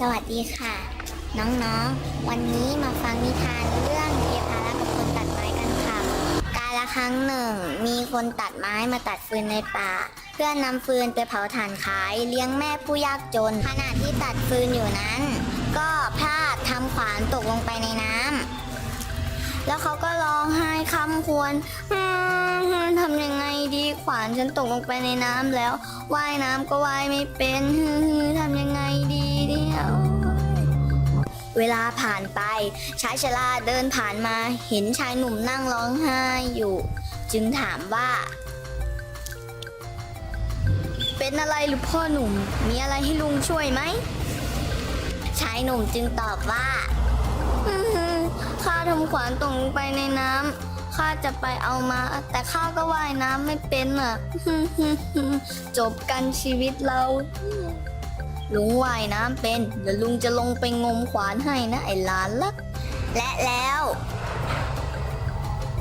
สวัสดีค่ะ น้องๆ วันนี้มาฟังนิทานเรื่องเทพารักษ์กับคนตัดไม้กันค่ะ กาละครั้งหนึ่ง มีคนตัดไม้มาตัดฟืนในป่า เพื่อนำฟืนไปเผาถ่านขายเลี้ยงแม่ผู้ยากจน ขณะที่ตัดฟืนอยู่นั้น ก็พลาดทำขวานตกลงไปในน้ำแล้วเขาก็ร้องไห้คำควรทำยังไงดีขวานฉันตกลงไปในน้ำแล้วว่ายน้ำก็ว่ายไม่เป็นทำยังไง เวลาผ่านไป ชายชราเดินผ่านมาเห็นชายหนุ่มนั่งร้องไห้อยู่ จึงถามว่า เป็นอะไรหรือพ่อหนุ่ม มีอะไรให้ลุงช่วยไหม ชายหนุ่มจึงตอบว่าข้าทำขวานตกลงไปในน้ำข้าจะไปเอามา แต่ข้าก็ว่ายน้ำไม่เป็นอะ จบกันชีวิตเรา ลุงว่ายน้ำเป็นเดี๋ยวลุงจะลงไปงมขวานให้นะไอ้หลานลัก และแล้ว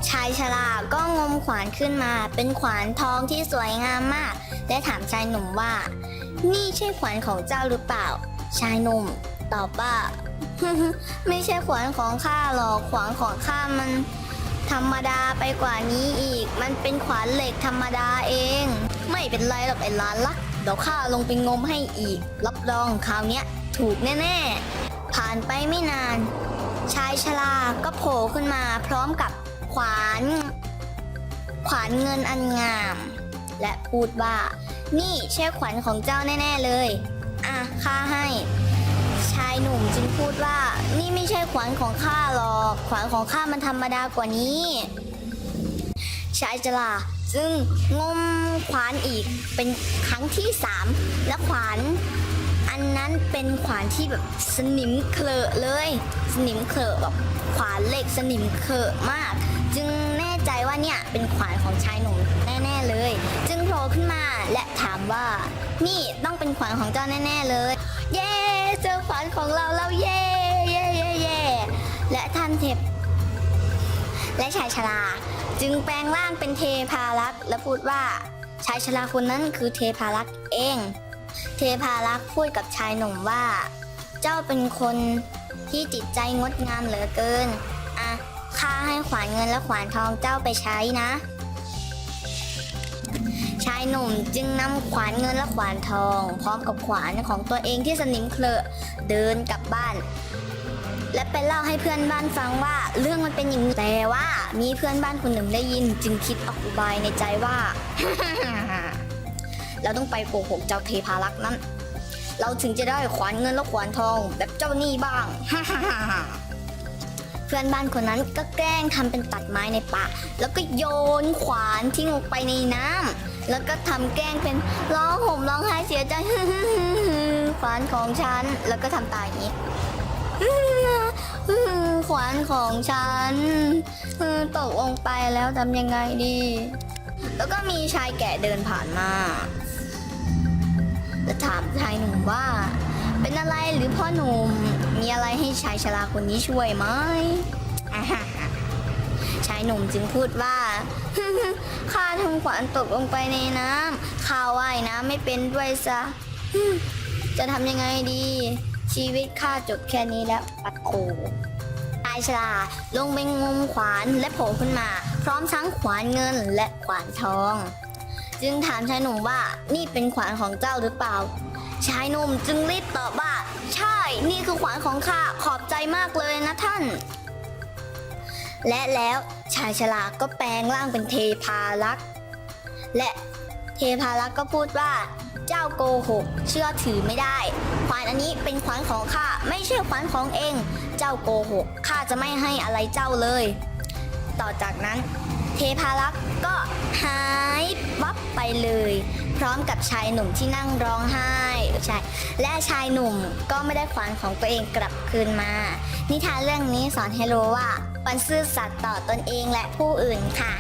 ชายชราก็งมขวานขึ้นมา เป็นขวานทองที่สวยงามมาก และถามชายหนุ่มว่า นี่ใช่ขวานของเจ้าหรือเปล่า ชายหนุ่ม ตอบว่าไม่ใช่ขวานของข้าหรอกขวานของข้ามัน ธรรมดาไปกว่านี้อีก มันเป็นขวานเหล็กธรรมดาเอง ไม่เป็นไรหรอกไอ้หลานลัก เดี๋ยวข้าลงไปงมให้อีก รับรองคราวเนี้ยถูกแน่ๆ ผ่านไปไม่นาน ชายชราก็โผล่ขึ้นมาพร้อมกับขวาน ขวานเงินอันงาม และพูดว่า นี่ใช่ขวัญของเจ้าแน่ ๆเลย อะข้าให้ ชายหนุ่มจึงพูดว่า นี่ไม่ใช่ขวานของข้าหรอก ขวานของข้ามันธรรมดากว่านี้ ชายจลาจึงงมขวานอีกเป็นครั้งที่สามและขวานอันนั้นเป็นขวานที่แบบสนิมเคลอะเลย สนิมเคลอะแบบขวานเหล็กสนิมเคลอะมาก จึงแน่ใจว่าเนี่ยเป็นขวานของชายหนุ่มแน่ๆเลย จึงโผล่ขึ้นมาและถามว่า นี่ต้องเป็นขวานของเจ้าแน่ ๆเลย เย้เจอขวานของเราแล้วเย้เย้เย้เย้และท่านเทพ และชายชรา จึงแปลงร่างเป็นเทพารักษ์และพูดว่าชายชราคนนั้นคือเทพารักษ์เอง เทพารักษ์พูดกับชายหนุ่มว่า เจ้าเป็นคนที่จิตใจงดงามเหลือเกินอะข้าให้ขวานเงินและขวานทองเจ้าไปใช้นะ ชายหนุ่มจึงนำขวานเงินและขวานทอง พร้อมกับขวานของตัวเองที่สนิมเคลอะเดินกลับบ้าน และไปเล่าให้เพื่อนบ้านฟังว่า เรื่องมันเป็นอย่างนี้แต่ว่ามีเพื่อนบ้านคนหนึ่งได้ยิน จึงคิดออกอุบายในใจว่า เราต้องไปโกหกเจ้าเทพารักษ์นั้น เราถึงจะได้ขวานเงินและขวานทอง แบบเจ้าหนี้บ้างเพื่อนบ้านคนนั้นก็แกล้งทำเป็นตัดไม้ในป่าแล้วก็โยนขวานทิ้งลงไปในน้ำแล้วก็ทำแกล้งเป็นร้องห่มร้องไห้เสียใจขวานของฉัน แล้วก็ทำตาอย่างนี้ ขวานของฉันตกลงไปแล้วทำยังไงดี แล้วก็มีชายแก่เดินผ่านมา แล้วถามชายหนุ่มว่า เป็นอะไรหรือพ่อหนุ่ม มีอะไรให้ชายชราคนนี้ช่วยไหมชายหนุ่มจึงพูดว่าข้าทำขวานตกลงไปในน้ำข้าว่ายน้ำไม่เป็นด้วยซะจะทำยังไงดี ชีวิตข้าจบแค่นี้แล้วปัดโคชายชราลงไปงมขวานและโผล่ขึ้นมา พร้อมทั้งขวานเงินและขวานทอง จึงถามชายหนุ่มว่านี่เป็นขวานของเจ้าหรือเปล่า ชายหนุ่มจึงรีบตอบว่า ใช่นี่คือขวานของข้าขอบใจมากเลยนะท่าน และแล้วชายชราก็แปลงร่างเป็นเทพารักษ์และเทพารักษ์ก็พูดว่า เจ้าโกหก เชื่อถือไม่ได้ เป็นขวานของข้าไม่ใช่ขวานของเอง เจ้าโกหกข้าจะไม่ให้อะไรเจ้าเลย ต่อจากนั้น เทพารักษ์ก็หายวับไปเลย พร้อมกับชายหนุ่มที่นั่งร้องไห้ใช่และชายหนุ่มก็ไม่ได้ขวานของตัวเองกลับคืนมา นิทานเรื่องนี้สอนให้รู้ว่าควรซื่อสัตย์ต่อตนเองและผู้อื่นค่ะ